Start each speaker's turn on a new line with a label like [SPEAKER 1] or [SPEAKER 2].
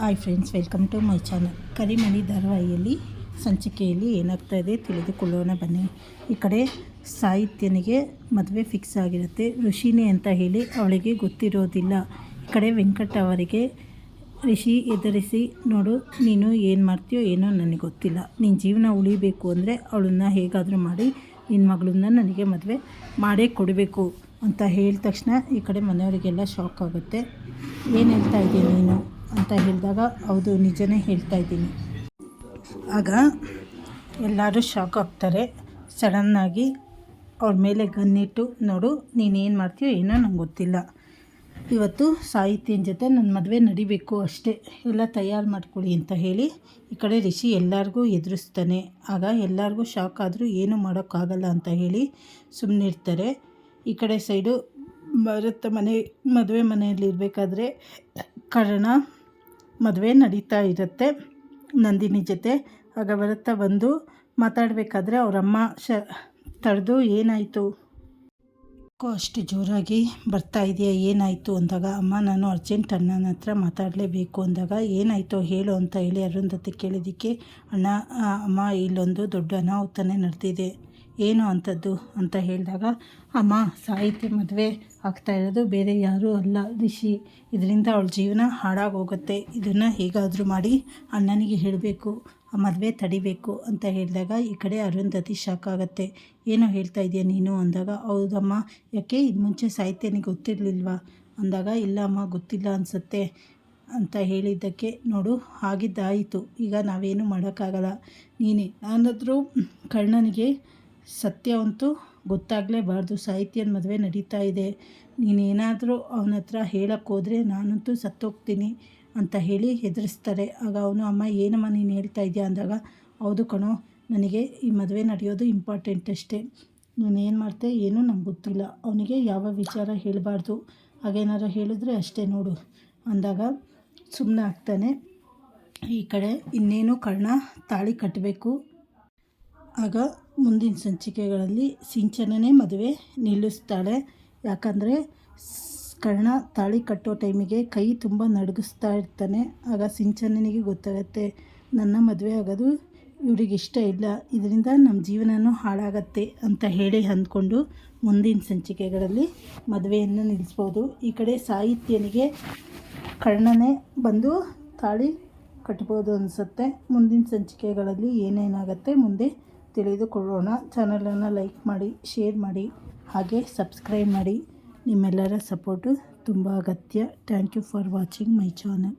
[SPEAKER 1] Hi friends welcome to my channel Karimani ಧಾರಾವಾಹಿಯಲ್ಲಿ ಸಂಚಿಕೆಯಲ್ಲಿ ಏನಾಗ್ತಾ ಇದೆ ತಿಳಿದುಕೊಳ್ಳೋಣ ಬನ್ನಿ. ಈ ಕಡೆ ಸಾಹಿತ್ಯನಿಗೆ ಮದುವೆ ಫಿಕ್ಸ್ ಆಗಿರುತ್ತೆ. ಋಷಿನಿ ಅಂತ ಹೇಳಿ ಅವಳಿಗೆ ಗೊತ್ತಿರೋದಿಲ್ಲ. ಈ ಕಡೆ ವೆಂಕಟ ಅವರಿಗೆ ಋಷಿ ಎದುರಿಸಿ ನೋಡು, ನೀನು ಏನು ಮಾಡ್ತೀಯೋ ಏನೋ ನನಗೆ ಗೊತ್ತಿಲ್ಲ. ನಿನ್ನ ಜೀವನ ಉಳಿಬೇಕು ಅಂದರೆ ಅವಳನ್ನ ಹೇಗಾದರೂ ಮಾಡಿ ನಿನ್ನ ಮಗಳನ್ನ ನನಗೆ ಮದುವೆ ಮಾಡೇ ಕೊಡಬೇಕು ಅಂತ ಹೇಳಿದ ತಕ್ಷಣ ಈ ಕಡೆ ಮನೆಯವರಿಗೆಲ್ಲ ಶಾಕ್ ಆಗುತ್ತೆ. ಏನು ಹೇಳ್ತಾ ಇದ್ದೀನಿ ನೀನು? ಅಂತ ಹೇಳಿದಾಗ ಹೌದು, ನಿಜನೇ ಹೇಳ್ತಾ ಇದ್ದೀನಿ. ಆಗ ಎಲ್ಲರೂ ಶಾಕ್ ಆಗ್ತಾರೆ. ಸಡನ್ನಾಗಿ ಅವ್ರ ಮೇಲೆ ಗನ್ನಿಟ್ಟು ನೋಡು ನೀನೇನು ಮಾಡ್ತೀಯೋ ಏನೋ ನಂಗೆ ಗೊತ್ತಿಲ್ಲ. ಇವತ್ತು ಸಾಹಿತ್ಯನ ಜೊತೆ ನನ್ನ ಮದುವೆ ನಡಿಬೇಕು ಅಷ್ಟೇ. ಎಲ್ಲ ತಯಾರು ಮಾಡ್ಕೊಳ್ಳಿ ಅಂತ ಹೇಳಿ ಈ ಕಡೆ ರಿಷಿ ಎಲ್ಲರಿಗೂ ಎದುರಿಸ್ತಾನೆ. ಆಗ ಎಲ್ಲರಿಗೂ ಶಾಕ್ ಆದರೂ ಏನು ಮಾಡೋಕ್ಕಾಗಲ್ಲ ಅಂತ ಹೇಳಿ ಸುಮ್ಮನಿರ್ತಾರೆ ಈ ಕಡೆ ಸೈಡು ಭರತ ಮನೆ, ಮದುವೆ ಮನೆಯಲ್ಲಿ ಇರಬೇಕಾದ್ರೆ ಕರ್ಣ ಮದುವೆ ನಡೀತಾ ಇರುತ್ತೆ. ನಂದಿನಿ ಜೊತೆ ಆಗ ಬರುತ್ತಾ ಬಂದು ಮಾತಾಡಬೇಕಾದ್ರೆ ಅವರಮ್ಮ ಶ, ತಡೆದು ಏನಾಯಿತು? ಅಷ್ಟು ಜೋರಾಗಿ ಬರ್ತಾ ಇದೆಯಾ, ಏನಾಯಿತು ಅಂದಾಗ, ಅಮ್ಮ, ನಾನು ಅರ್ಜೆಂಟ್ ಅಣ್ಣನ ಹತ್ರ ಮಾತಾಡಲೇಬೇಕು ಅಂದಾಗ ಏನಾಯಿತು ಹೇಳು ಅಂತ ಹೇಳಿ ಅರುಂಧತಿ ಕೇಳಿದ್ದಕ್ಕೆ, ಅಣ್ಣ ಅಮ್ಮ, ಇಲ್ಲೊಂದು ದೊಡ್ಡ ಅನಾಹುತನೇ ನಡೆದಿದೆ. ಏನು ಅಂಥದ್ದು ಅಂತ ಹೇಳಿದಾಗ, ಅಮ್ಮ ಸಾಹಿತ್ಯ ಮದುವೆ ಆಗ್ತಾ ಇರೋದು ಬೇರೆ ಯಾರೂ ಅಲ್ಲ ರಿಷಿ. ಇದರಿಂದ ಅವಳ ಜೀವನ ಹಾಳಾಗೋಗುತ್ತೆ. ಇದನ್ನು ಹೇಗಾದರೂ ಮಾಡಿ ಅಣ್ಣನಿಗೆ ಹೇಳಬೇಕು, ಆ ಮದುವೆ ತಡಿಬೇಕು ಅಂತ ಹೇಳಿದಾಗ ಈ ಕಡೆ ಅರುಂಧತಿ ಶಾಕ್ ಆಗುತ್ತೆ. ಏನೋ ಹೇಳ್ತಾ ಇದೆಯಾ ನೀನು? ಅಂದಾಗ, ಹೌದಮ್ಮ, ಯಾಕೆ ಇದು ಮುಂಚೆ ಸಾಹಿತ್ಯನಿಗೆ ಗೊತ್ತಿರಲಿಲ್ವಾ? ಅಂದಾಗ ಇಲ್ಲ ಅಮ್ಮ ಗೊತ್ತಿಲ್ಲ ಅನಿಸುತ್ತೆ ಅಂತ ಹೇಳಿದ್ದಕ್ಕೆ, ನೋಡು, ಹಾಗಿದ್ದಾಯಿತು. ಈಗ ನಾವೇನು ಮಾಡೋಕ್ಕಾಗಲ್ಲ. ನೀನೇ, ನಾನಾದರೂ ಕರ್ಣನಿಗೆ ಸತ್ಯವಂತೂ ಗೊತ್ತಾಗಲೇಬಾರ್ದು. ಸಾಹಿತ್ಯನ ಮದುವೆ ನಡೀತಾ ಇದೆ. ನೀನೇನಾದರೂ ಅವನ ಹತ್ರ ಹೇಳೋಕ್ಕೋದ್ರೆ ನಾನಂತೂ ಸತ್ತೋಗ್ತೀನಿ ಅಂತ ಹೇಳಿ ಹೆದರಿಸ್ತಾರೆ. ಆಗ ಅವನು, ಅಮ್ಮ, ಏನಮ್ಮ ನೀನು ಹೇಳ್ತಾ ಇದೆಯಾ? ಅಂದಾಗ, ಹೌದು ಕಣೋ, ನನಗೆ ಈ ಮದುವೆ ನಡೆಯೋದು ಇಂಪಾರ್ಟೆಂಟ್ ಅಷ್ಟೇ. ನೀನು ಏನು ಮಾಡ್ತೆ, ಏನೂ ನಂಗೆ ಗೊತ್ತಿಲ್ಲ. ಅವನಿಗೆ ಯಾವ ವಿಚಾರ ಹೇಳಬಾರ್ದು. ಹಾಗೇನಾರು ಹೇಳಿದ್ರೆ ಅಷ್ಟೇ ನೋಡು. ಅಂದಾಗ ಸುಮ್ಮನೆ ಆಗ್ತಾನೆ. ಈ ಕಡೆ ಇನ್ನೇನು ಕರ್ಣ ತಾಳಿ ಕಟ್ಟಬೇಕು ಆಗ ಮುಂದಿನ ಸಂಚಿಕೆಗಳಲ್ಲಿ ಸಿಂಚನನೇ ಮದುವೆ ನಿಲ್ಲಿಸ್ತಾಳೆ. ಯಾಕಂದರೆ ಕರ್ಣ ತಾಳಿ ಕಟ್ಟೋ ಟೈಮಿಗೆ ಕೈ ತುಂಬ ನಡುಗಿಸ್ತಾ ಇರ್ತಾನೆ. ಆಗ ಸಿಂಚನನಿಗೆ ಗೊತ್ತಾಗತ್ತೆ, ನನ್ನ ಮದುವೆ ಆಗೋದು ಇವ್ರಿಗೆ ಇಷ್ಟ ಇಲ್ಲ, ಇದರಿಂದ ನಮ್ಮ ಜೀವನನೂ ಹಾಳಾಗತ್ತೆ ಅಂತ ಹೇಳಿ ಅಂದ್ಕೊಂಡು ಮುಂದಿನ ಸಂಚಿಕೆಗಳಲ್ಲಿ ಮದುವೆಯನ್ನು ನಿಲ್ಲಿಸ್ಬೋದು. ಈ ಕಡೆ ಸಾಹಿತ್ಯನಿಗೆ ಕರ್ಣನೇ ಬಂದು ತಾಳಿ ಕಟ್ಬೋದು ಅನಿಸುತ್ತೆ. ಮುಂದಿನ ಸಂಚಿಕೆಗಳಲ್ಲಿ ಏನೇನಾಗುತ್ತೆ ಮುಂದೆ ತಿಳಿದುಕೊಳ್ಳೋಣ. ಚಾನಲನ್ನು ಲೈಕ್ ಮಾಡಿ, ಶೇರ್ ಮಾಡಿ, ಹಾಗೆ ಸಬ್ಸ್ಕ್ರೈಬ್ ಮಾಡಿ. ನಿಮ್ಮೆಲ್ಲರ ಸಪೋರ್ಟು ತುಂಬ ಅಗತ್ಯ. Thank you for watching my channel.